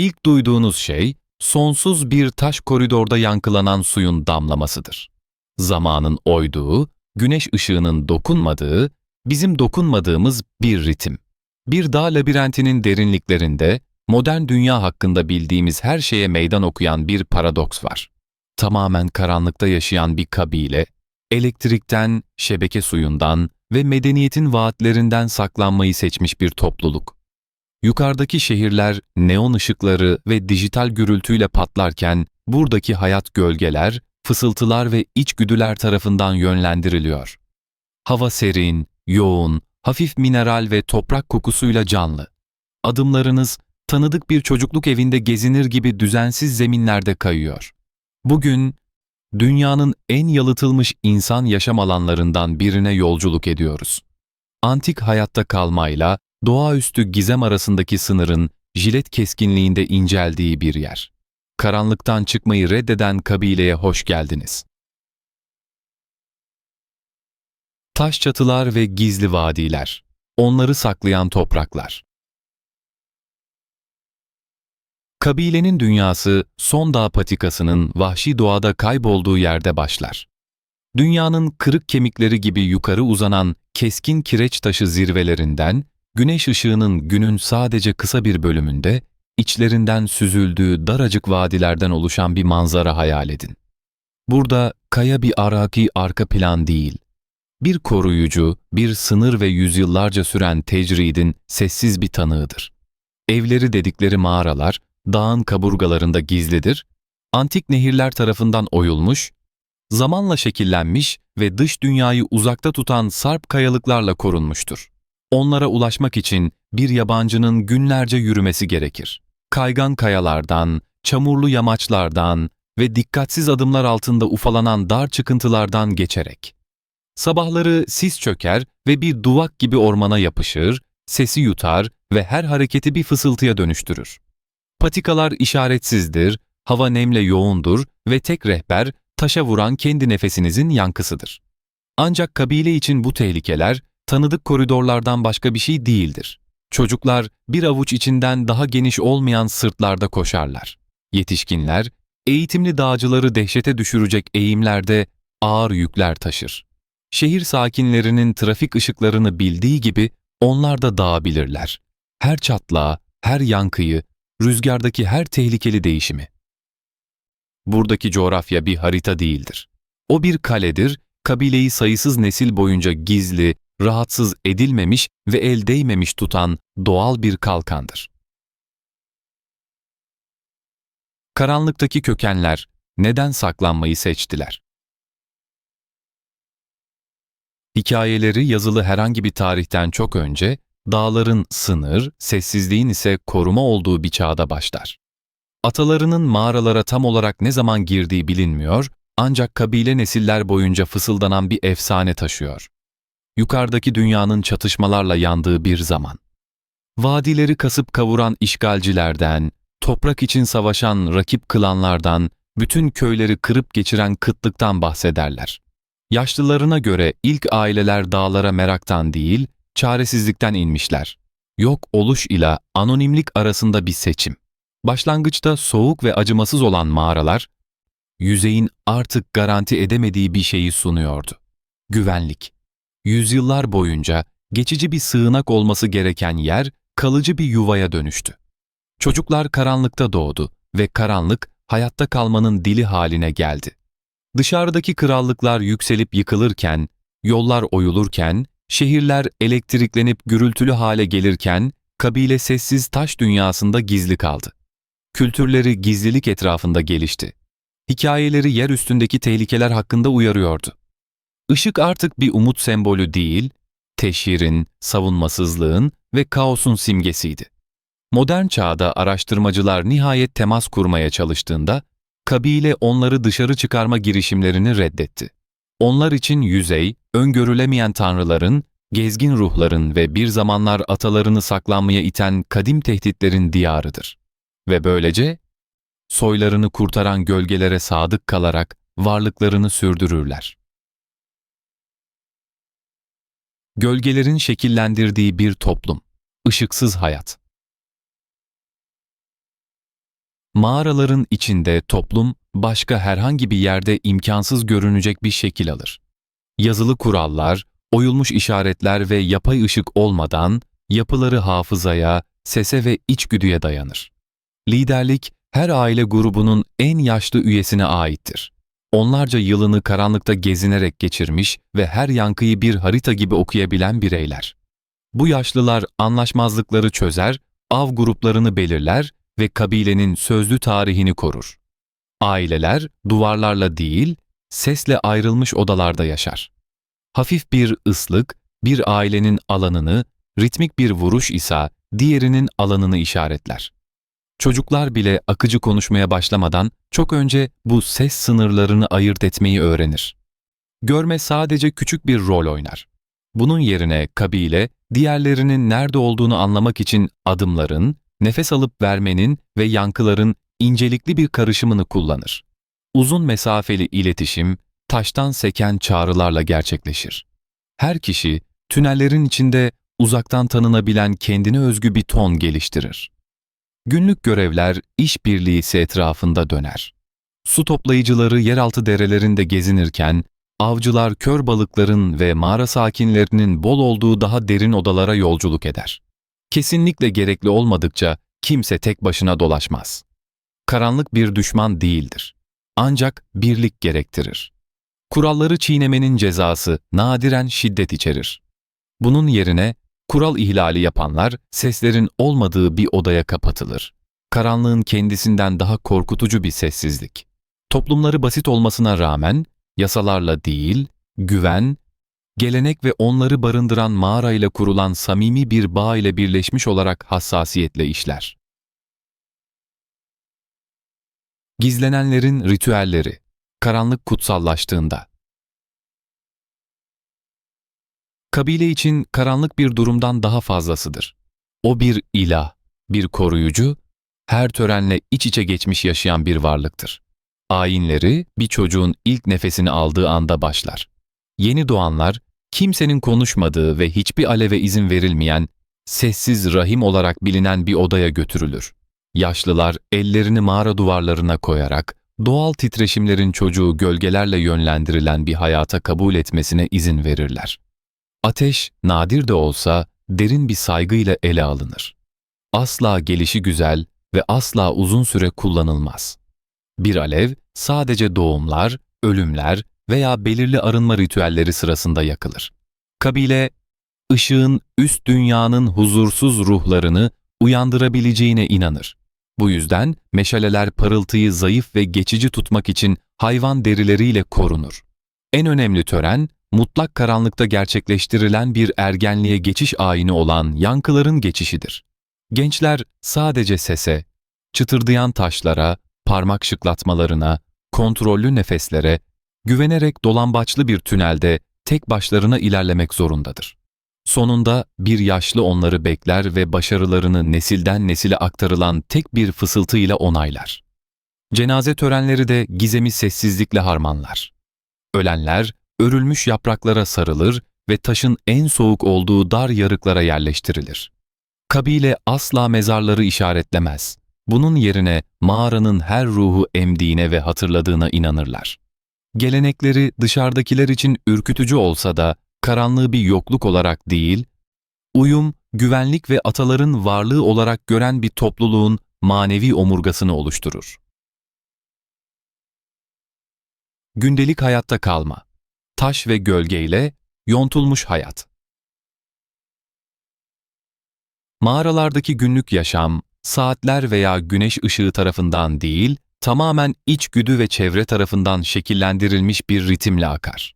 İlk duyduğunuz şey, sonsuz bir taş koridorda yankılanan suyun damlamasıdır. Zamanın oyduğu, güneş ışığının dokunmadığı, bizim dokunmadığımız bir ritim. Bir dağ labirentinin derinliklerinde, modern dünya hakkında bildiğimiz her şeye meydan okuyan bir paradoks var. Tamamen karanlıkta yaşayan bir kabile, elektrikten, şebeke suyundan ve medeniyetin vaatlerinden saklanmayı seçmiş bir topluluk. Yukarıdaki şehirler neon ışıkları ve dijital gürültüyle patlarken buradaki hayat gölgeler, fısıltılar ve içgüdüler tarafından yönlendiriliyor. Hava serin, yoğun, hafif mineral ve toprak kokusuyla canlı. Adımlarınız tanıdık bir çocukluk evinde gezinir gibi düzensiz zeminlerde kayıyor. Bugün dünyanın en yalıtılmış insan yaşam alanlarından birine yolculuk ediyoruz. Antik hayatta kalmayla doğaüstü gizem arasındaki sınırın jilet keskinliğinde inceldiği bir yer. Karanlıktan çıkmayı reddeden kabileye hoş geldiniz. Taş çatılar ve gizli vadiler, onları saklayan topraklar. Kabilenin dünyası son dağ patikasının vahşi doğada kaybolduğu yerde başlar. Dünyanın kırık kemikleri gibi yukarı uzanan keskin kireç taşı zirvelerinden, güneş ışığının günün sadece kısa bir bölümünde, içlerinden süzüldüğü daracık vadilerden oluşan bir manzara hayal edin. Burada kaya bir araki arka plan değil, bir koruyucu, bir sınır ve yüzyıllarca süren tecridin sessiz bir tanığıdır. Evleri dedikleri mağaralar, dağın kaburgalarında gizlidir, antik nehirler tarafından oyulmuş, zamanla şekillenmiş ve dış dünyayı uzakta tutan sarp kayalıklarla korunmuştur. Onlara ulaşmak için bir yabancının günlerce yürümesi gerekir. Kaygan kayalardan, çamurlu yamaçlardan ve dikkatsiz adımlar altında ufalanan dar çıkıntılardan geçerek. Sabahları sis çöker ve bir duvak gibi ormana yapışır, sesi yutar ve her hareketi bir fısıltıya dönüştürür. Patikalar işaretsizdir, hava nemle yoğundur ve tek rehber taşa vuran kendi nefesinizin yankısıdır. Ancak kabile için bu tehlikeler tanıdık koridorlardan başka bir şey değildir. Çocuklar bir avuç içinden daha geniş olmayan sırtlarda koşarlar. Yetişkinler eğitimli dağcıları dehşete düşürecek eğimlerde ağır yükler taşır. Şehir sakinlerinin trafik ışıklarını bildiği gibi onlar da dağı bilirler. Her çatlağı, her yankıyı, rüzgardaki her tehlikeli değişimi. Buradaki coğrafya bir harita değildir. O bir kaledir, kabileyi sayısız nesil boyunca gizli, rahatsız edilmemiş ve el değmemiş tutan doğal bir kalkandır. Karanlıktaki kökenler neden saklanmayı seçtiler? Hikayeleri yazılı herhangi bir tarihten çok önce, dağların sınır, sessizliğin ise koruma olduğu bir çağda başlar. Atalarının mağaralara tam olarak ne zaman girdiği bilinmiyor, ancak kabile nesiller boyunca fısıldanan bir efsane taşıyor. Yukarıdaki dünyanın çatışmalarla yandığı bir zaman. Vadileri kasıp kavuran işgalcilerden, toprak için savaşan rakip klanlardan, bütün köyleri kırıp geçiren kıtlıktan bahsederler. Yaşlılarına göre ilk aileler dağlara meraktan değil, çaresizlikten inmişler. Yok oluş ile anonimlik arasında bir seçim. Başlangıçta soğuk ve acımasız olan mağaralar, yüzeyin artık garanti edemediği bir şeyi sunuyordu. Güvenlik. Yüzyıllar boyunca geçici bir sığınak olması gereken yer kalıcı bir yuvaya dönüştü. Çocuklar karanlıkta doğdu ve karanlık hayatta kalmanın dili haline geldi. Dışarıdaki krallıklar yükselip yıkılırken, yollar oyulurken, şehirler elektriklenip gürültülü hale gelirken, kabile sessiz taş dünyasında gizli kaldı. Kültürleri gizlilik etrafında gelişti. Hikayeleri yer üstündeki tehlikeler hakkında uyarıyordu. Işık artık bir umut sembolü değil, teşhirin, savunmasızlığın ve kaosun simgesiydi. Modern çağda araştırmacılar nihayet temas kurmaya çalıştığında, kabile onları dışarı çıkarma girişimlerini reddetti. Onlar için yüzey, öngörülemeyen tanrıların, gezgin ruhların ve bir zamanlar atalarını saklanmaya iten kadim tehditlerin diyarıdır. Ve böylece, soylarını kurtaran gölgelere sadık kalarak varlıklarını sürdürürler. Gölgelerin şekillendirdiği bir toplum, ışıksız hayat. mağaraların içinde toplum başka herhangi bir yerde imkansız görünecek bir şekil alır. Yazılı kurallar, oyulmuş işaretler ve yapay ışık olmadan yapıları hafızaya, sese ve içgüdüye dayanır. Liderlik her aile grubunun en yaşlı üyesine aittir. Onlarca yılını karanlıkta gezinerek geçirmiş ve her yankıyı bir harita gibi okuyabilen bireyler. Bu yaşlılar anlaşmazlıkları çözer, av gruplarını belirler ve kabilenin sözlü tarihini korur. Aileler duvarlarla değil, sesle ayrılmış odalarda yaşar. Hafif bir ıslık, bir ailenin alanını, ritmik bir vuruş ise diğerinin alanını işaretler. Çocuklar bile akıcı konuşmaya başlamadan çok önce bu ses sınırlarını ayırt etmeyi öğrenir. Görme sadece küçük bir rol oynar. Bunun yerine kabile, diğerlerinin nerede olduğunu anlamak için adımların, nefes alıp vermenin ve yankıların incelikli bir karışımını kullanır. Uzun mesafeli iletişim, taştan seken çağrılarla gerçekleşir. Her kişi, tünellerin içinde uzaktan tanınabilen kendine özgü bir ton geliştirir. Günlük görevler işbirliği etrafında döner. Su toplayıcıları yeraltı derelerinde gezinirken, avcılar kör balıkların ve mağara sakinlerinin bol olduğu daha derin odalara yolculuk eder. Kesinlikle gerekli olmadıkça kimse tek başına dolaşmaz. Karanlık bir düşman değildir. Ancak birlik gerektirir. Kuralları çiğnemenin cezası nadiren şiddet içerir. Bunun yerine kural ihlali yapanlar seslerin olmadığı bir odaya kapatılır. Karanlığın kendisinden daha korkutucu bir sessizlik. Toplumları basit olmasına rağmen yasalarla değil, güven, gelenek ve onları barındıran mağara ile kurulan samimi bir bağ ile birleşmiş olarak hassasiyetle işler. Gizlenenlerin ritüelleri, karanlık kutsallaştığında. Kabile için karanlık bir durumdan daha fazlasıdır. O bir ilah, bir koruyucu, her törenle iç içe geçmiş yaşayan bir varlıktır. Ayinleri bir çocuğun ilk nefesini aldığı anda başlar. Yeni doğanlar, kimsenin konuşmadığı ve hiçbir aleve izin verilmeyen, sessiz rahim olarak bilinen bir odaya götürülür. Yaşlılar ellerini mağara duvarlarına koyarak, doğal titreşimlerin çocuğu gölgelerle yönlendirilen bir hayata kabul etmesine izin verirler. Ateş, nadir de olsa derin bir saygıyla ele alınır. Asla gelişi güzel ve asla uzun süre kullanılmaz. Bir alev sadece doğumlar, ölümler veya belirli arınma ritüelleri sırasında yakılır. Kabile, ışığın üst dünyanın huzursuz ruhlarını uyandırabileceğine inanır. Bu yüzden meşaleler parıltıyı zayıf ve geçici tutmak için hayvan derileriyle korunur. En önemli tören, mutlak karanlıkta gerçekleştirilen bir ergenliğe geçiş ayini olan yankıların geçişidir. Gençler sadece sese, çıtırdayan taşlara, parmak şıklatmalarına, kontrollü nefeslere, güvenerek dolambaçlı bir tünelde tek başlarına ilerlemek zorundadır. Sonunda bir yaşlı onları bekler ve başarılarını nesilden nesile aktarılan tek bir fısıltıyla onaylar. Cenaze törenleri de gizemi sessizlikle harmanlar. Ölenler örülmüş yapraklara sarılır ve taşın en soğuk olduğu dar yarıklara yerleştirilir. Kabile asla mezarları işaretlemez. Bunun yerine mağaranın her ruhu emdiğine ve hatırladığına inanırlar. Gelenekleri dışarıdakiler için ürkütücü olsa da karanlığı bir yokluk olarak değil, uyum, güvenlik ve ataların varlığı olarak gören bir topluluğun manevi omurgasını oluşturur. Gündelik hayatta kalma taş ve gölgeyle yontulmuş hayat. Mağaralardaki günlük yaşam, saatler veya güneş ışığı tarafından değil, tamamen içgüdü ve çevre tarafından şekillendirilmiş bir ritimle akar.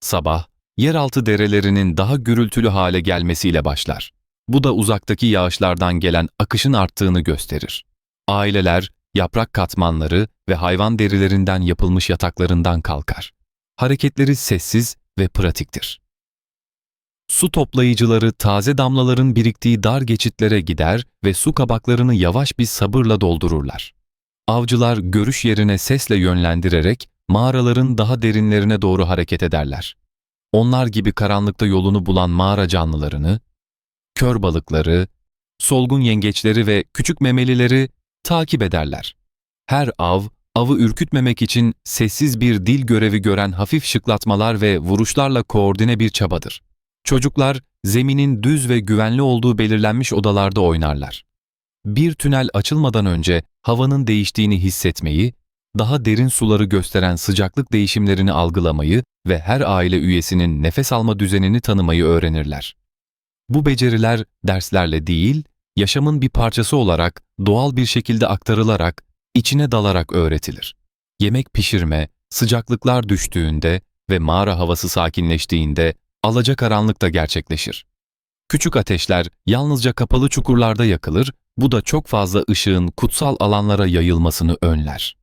Sabah, yeraltı derelerinin daha gürültülü hale gelmesiyle başlar. Bu da uzaktaki yağışlardan gelen akışın arttığını gösterir. Aileler, yaprak katmanları ve hayvan derilerinden yapılmış yataklarından kalkar hareketleri sessiz ve pratiktir. Su toplayıcıları taze damlaların biriktiği dar geçitlere gider ve su kabaklarını yavaş bir sabırla doldururlar. Avcılar görüş yerine sesle yönlendirerek mağaraların daha derinlerine doğru hareket ederler. Onlar gibi karanlıkta yolunu bulan mağara canlılarını, kör balıkları, solgun yengeçleri ve küçük memelileri takip ederler. Her av, avı ürkütmemek için sessiz bir dil görevi gören hafif şıklatmalar ve vuruşlarla koordine bir çabadır. Çocuklar, zeminin düz ve güvenli olduğu belirlenmiş odalarda oynarlar. Bir tünel açılmadan önce havanın değiştiğini hissetmeyi, daha derin suları gösteren sıcaklık değişimlerini algılamayı ve her aile üyesinin nefes alma düzenini tanımayı öğrenirler. Bu beceriler derslerle değil, yaşamın bir parçası olarak doğal bir şekilde aktarılarak, içine dalarak öğretilir. Yemek pişirme, sıcaklıklar düştüğünde ve mağara havası sakinleştiğinde alacakaranlık da gerçekleşir. Küçük ateşler yalnızca kapalı çukurlarda yakılır, bu da çok fazla ışığın kutsal alanlara yayılmasını önler.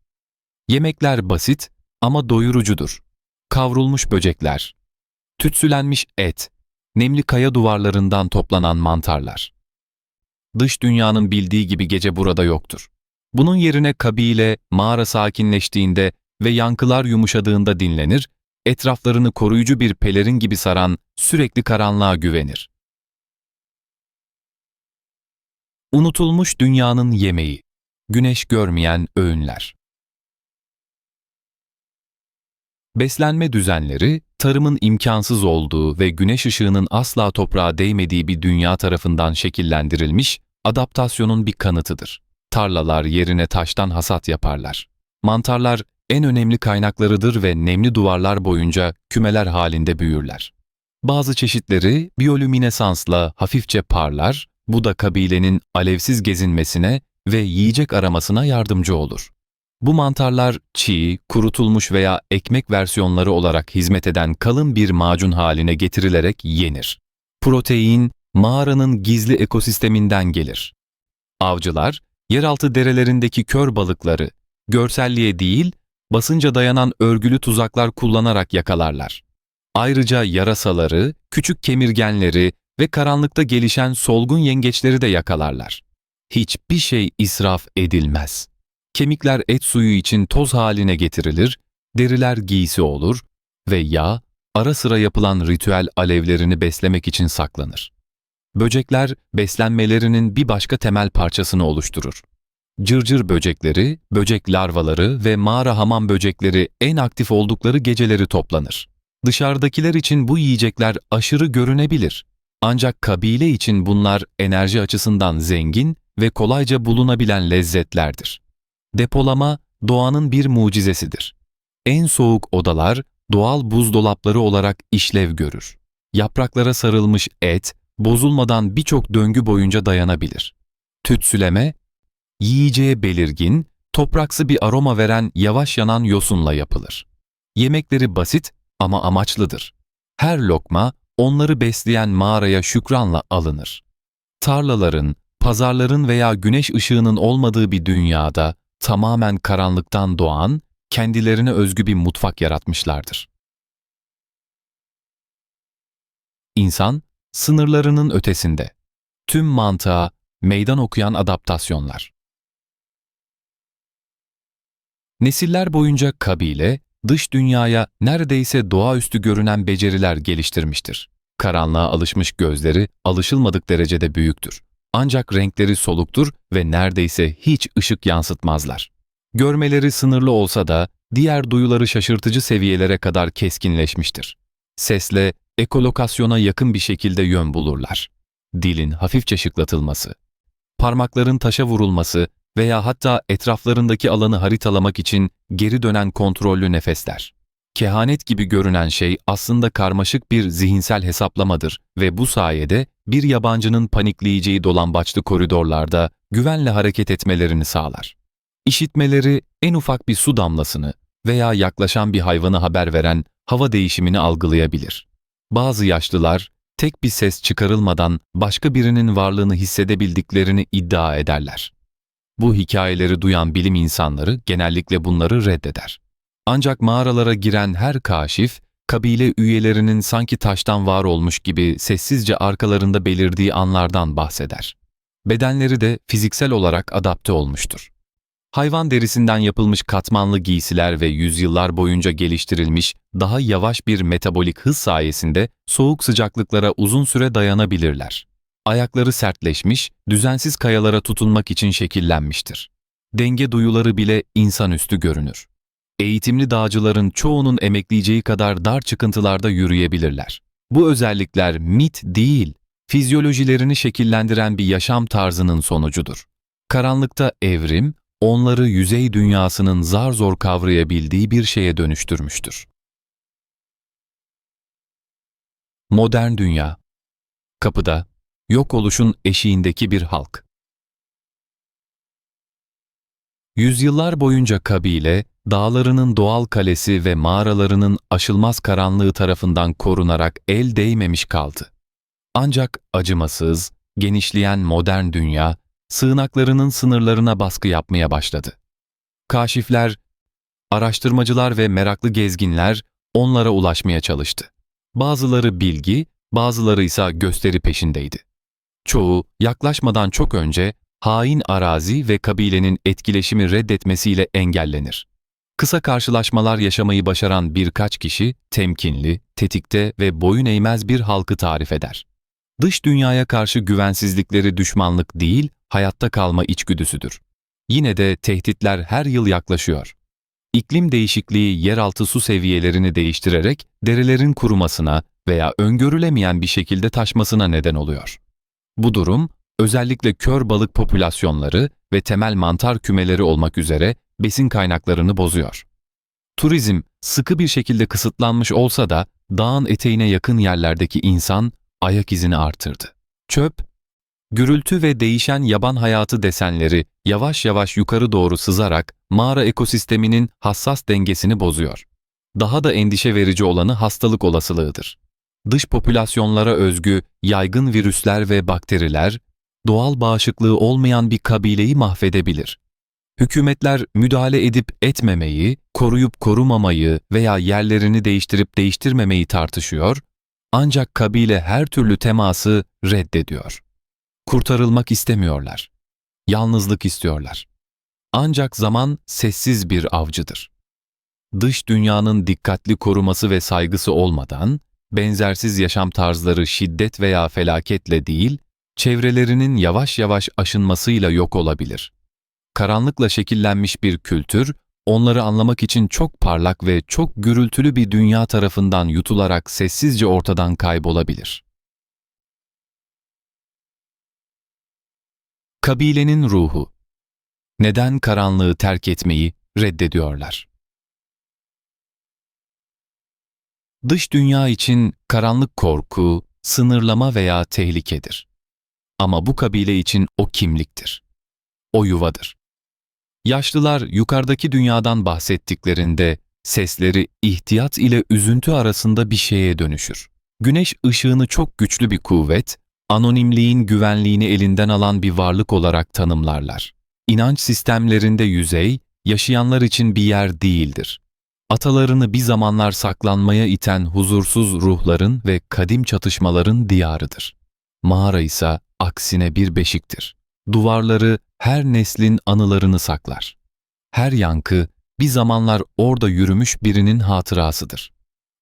Yemekler basit ama doyurucudur. Kavrulmuş böcekler, tütsülenmiş et, nemli kaya duvarlarından toplanan mantarlar. Dış dünyanın bildiği gibi gece burada yoktur. Bunun yerine kabile, mağara sakinleştiğinde ve yankılar yumuşadığında dinlenir, etraflarını koruyucu bir pelerin gibi saran sürekli karanlığa güvenir. Unutulmuş dünyanın yemeği, güneş görmeyen öğünler. Beslenme düzenleri, tarımın imkansız olduğu ve güneş ışığının asla toprağa değmediği bir dünya tarafından şekillendirilmiş, adaptasyonun bir kanıtıdır. Tarlalar yerine taştan hasat yaparlar. Mantarlar en önemli kaynaklarıdır ve nemli duvarlar boyunca kümeler halinde büyürler. Bazı çeşitleri biyolüminesansla hafifçe parlar, bu da kabilenin alevsiz gezinmesine ve yiyecek aramasına yardımcı olur. Bu mantarlar çiğ, kurutulmuş veya ekmek versiyonları olarak hizmet eden kalın bir macun haline getirilerek yenir. Protein, mağaranın gizli ekosisteminden gelir. Avcılar, yeraltı derelerindeki kör balıkları, görselliğe değil, basınca dayanan örgülü tuzaklar kullanarak yakalarlar. Ayrıca yarasaları, küçük kemirgenleri ve karanlıkta gelişen solgun yengeçleri de yakalarlar. Hiçbir şey israf edilmez. Kemikler et suyu için toz haline getirilir, deriler giysi olur ve yağ ara sıra yapılan ritüel alevlerini beslemek için saklanır. Böcekler beslenmelerinin bir başka temel parçasını oluşturur. Cırcır böcekleri, böcek larvaları ve mağara hamam böcekleri en aktif oldukları geceleri toplanır. Dışarıdakiler için bu yiyecekler aşırı görünebilir. Ancak kabile için bunlar enerji açısından zengin ve kolayca bulunabilen lezzetlerdir. Depolama doğanın bir mucizesidir. En soğuk odalar doğal buzdolapları olarak işlev görür. Yapraklara sarılmış et bozulmadan birçok döngü boyunca dayanabilir. Tütsüleme, yiyeceğe belirgin, topraksı bir aroma veren yavaş yanan yosunla yapılır. Yemekleri basit ama amaçlıdır. Her lokma onları besleyen mağaraya şükranla alınır. Tarlaların, pazarların veya güneş ışığının olmadığı bir dünyada tamamen karanlıktan doğan, kendilerine özgü bir mutfak yaratmışlardır. İnsan, sınırlarının ötesinde. Tüm mantığa meydan okuyan adaptasyonlar. Nesiller boyunca kabile, dış dünyaya neredeyse doğaüstü görünen beceriler geliştirmiştir. Karanlığa alışmış gözleri alışılmadık derecede büyüktür. Ancak renkleri soluktur ve neredeyse hiç ışık yansıtmazlar. Görmeleri sınırlı olsa da diğer duyuları şaşırtıcı seviyelere kadar keskinleşmiştir. Sesle ekolokasyona yakın bir şekilde yön bulurlar. Dilin hafifçe şıklatılması, parmakların taşa vurulması veya hatta etraflarındaki alanı haritalamak için geri dönen kontrollü nefesler. Kehanet gibi görünen şey aslında karmaşık bir zihinsel hesaplamadır ve bu sayede bir yabancının panikleyeceği dolambaçlı koridorlarda güvenle hareket etmelerini sağlar. İşitmeleri en ufak bir su damlasını veya yaklaşan bir hayvanı haber veren hava değişimini algılayabilir. Bazı yaşlılar tek bir ses çıkarılmadan başka birinin varlığını hissedebildiklerini iddia ederler. Bu hikayeleri duyan bilim insanları genellikle bunları reddeder. Ancak mağaralara giren her kaşif, kabile üyelerinin sanki taştan var olmuş gibi sessizce arkalarında belirdiği anlardan bahseder. Bedenleri de fiziksel olarak adapte olmuştur. Hayvan derisinden yapılmış katmanlı giysiler ve yüzyıllar boyunca geliştirilmiş daha yavaş bir metabolik hız sayesinde soğuk sıcaklıklara uzun süre dayanabilirler. Ayakları sertleşmiş, düzensiz kayalara tutunmak için şekillenmiştir. denge duyuları bile insanüstü görünür. Eğitimli dağcıların çoğunun emekleyeceği kadar dar çıkıntılarda yürüyebilirler. Bu özellikler mit değil, fizyolojilerini şekillendiren bir yaşam tarzının sonucudur. Karanlıkta evrim, onları yüzey dünyasının zar zor kavrayabildiği bir şeye dönüştürmüştür. Modern dünya Kapıda, yok oluşun eşiğindeki bir halk. Yüzyıllar boyunca kabile, dağlarının doğal kalesi ve mağaralarının aşılmaz karanlığı tarafından korunarak el değmemiş kaldı. Ancak acımasız, genişleyen modern dünya, sığınaklarının sınırlarına baskı yapmaya başladı. Kaşifler, araştırmacılar ve meraklı gezginler onlara ulaşmaya çalıştı. Bazıları bilgi, bazıları ise gösteri peşindeydi. Çoğu yaklaşmadan çok önce hain arazi ve kabilenin etkileşimi reddetmesiyle engellenir. Kısa karşılaşmalar yaşamayı başaran birkaç kişi temkinli, tetikte ve boyun eğmez bir halkı tarif eder. Dış dünyaya karşı güvensizlikleri düşmanlık değil, hayatta kalma içgüdüsüdür. Yine de tehditler her yıl yaklaşıyor. İklim değişikliği yeraltı su seviyelerini değiştirerek derelerin kurumasına veya öngörülemeyen bir şekilde taşmasına neden oluyor. Bu durum, özellikle kör balık popülasyonları ve temel mantar kümeleri olmak üzere besin kaynaklarını bozuyor. Turizm sıkı bir şekilde kısıtlanmış olsa da dağın eteğine yakın yerlerdeki insan ayak izini artırdı. Çöp, gürültü ve değişen yaban hayatı desenleri yavaş yavaş yukarı doğru sızarak mağara ekosisteminin hassas dengesini bozuyor. Daha da endişe verici olanı hastalık olasılığıdır. Dış popülasyonlara özgü yaygın virüsler ve bakteriler, doğal bağışıklığı olmayan bir kabileyi mahvedebilir. Hükümetler müdahale edip etmemeyi, koruyup korumamayı veya yerlerini değiştirip değiştirmemeyi tartışıyor, ancak kabile her türlü teması reddediyor. Kurtarılmak istemiyorlar. Yalnızlık istiyorlar. Ancak zaman sessiz bir avcıdır. Dış dünyanın dikkatli koruması ve saygısı olmadan, benzersiz yaşam tarzları şiddet veya felaketle değil, çevrelerinin yavaş yavaş aşınmasıyla yok olabilir. Karanlıkla şekillenmiş bir kültür, onları anlamak için çok parlak ve çok gürültülü bir dünya tarafından yutularak sessizce ortadan kaybolabilir. Kabilenin ruhu Neden karanlığı terk etmeyi reddediyorlar? Dış dünya için karanlık korku, sınırlama veya tehlikedir. Ama bu kabile için o kimliktir. O yuvadır. Yaşlılar yukarıdaki dünyadan bahsettiklerinde sesleri ihtiyat ile üzüntü arasında bir şeye dönüşür. Güneş ışığını çok güçlü bir kuvvet, anonimliğin güvenliğini elinden alan bir varlık olarak tanımlarlar. İnanç sistemlerinde yüzey, yaşayanlar için bir yer değildir. Atalarını bir zamanlar saklanmaya iten huzursuz ruhların ve kadim çatışmaların diyarıdır. Mağara ise aksine bir beşiktir. Duvarları her neslin anılarını saklar. Her yankı bir zamanlar orada yürümüş birinin hatırasıdır.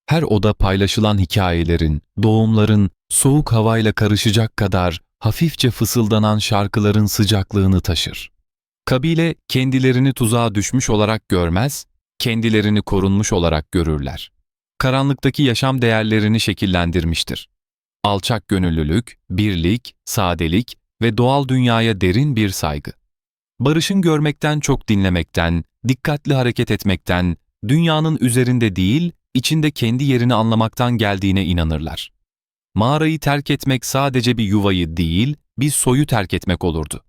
Her oda paylaşılan hikayelerin, doğumların, soğuk havayla karışacak kadar hafifçe fısıldanan şarkıların sıcaklığını taşır. Kabile kendilerini tuzağa düşmüş olarak görmez, kendilerini korunmuş olarak görürler. Karanlıktaki yaşam değerlerini şekillendirmiştir. Alçak gönüllülük, birlik, sadelik ve doğal dünyaya derin bir saygı. Barışın görmekten çok dinlemekten, dikkatli hareket etmekten, dünyanın üzerinde değil, içinde kendi yerini anlamaktan geldiğine inanırlar. Mağarayı terk etmek sadece bir yuvayı değil, bir soyu terk etmek olurdu.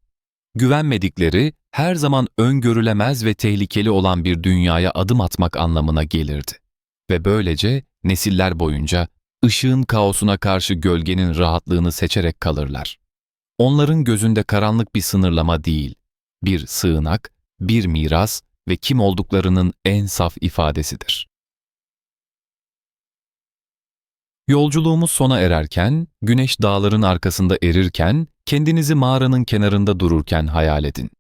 Güvenmedikleri, her zaman öngörülemez ve tehlikeli olan bir dünyaya adım atmak anlamına gelirdi. Ve böylece nesiller boyunca ışığın kaosuna karşı gölgenin rahatlığını seçerek kalırlar. Onların gözünde karanlık bir sınırlama değil, bir sığınak, bir miras ve kim olduklarının en saf ifadesidir. Yolculuğumuz sona ererken, güneş dağların arkasında erirken, kendinizi mağaranın kenarında dururken hayal edin.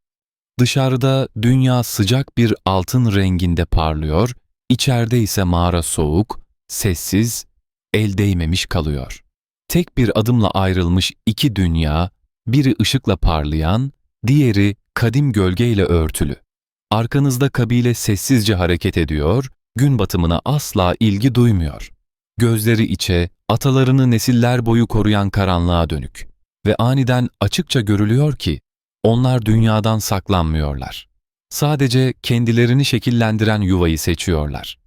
Dışarıda dünya sıcak bir altın renginde parlıyor, içeride ise mağara soğuk, sessiz, el değmemiş kalıyor. Tek bir adımla ayrılmış iki dünya, biri ışıkla parlayan, diğeri kadim gölgeyle örtülü. Arkanızda kabile sessizce hareket ediyor, gün batımına asla ilgi duymuyor. Gözleri içe, atalarını nesiller boyu koruyan karanlığa dönük. Ve aniden açıkça görülüyor ki, onlar dünyadan saklanmıyorlar. Sadece kendilerini şekillendiren yuvayı seçiyorlar.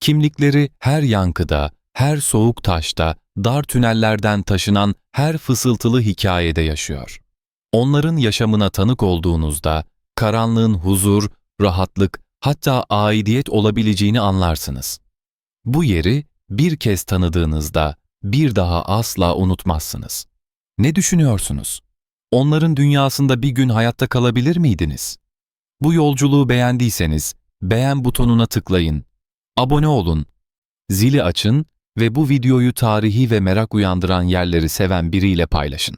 Kimlikleri her yankıda, her soğuk taşta, dar tünellerden taşınan her fısıltılı hikayede yaşıyor. Onların yaşamına tanık olduğunuzda, karanlığın huzur, rahatlık, hatta aidiyet olabileceğini anlarsınız. Bu yeri bir kez tanıdığınızda bir daha asla unutmazsınız. Ne düşünüyorsunuz? Onların dünyasında bir gün hayatta kalabilir miydiniz? Bu yolculuğu beğendiyseniz beğen butonuna tıklayın, abone olun, zili açın ve bu videoyu tarihi ve merak uyandıran yerleri seven biriyle paylaşın.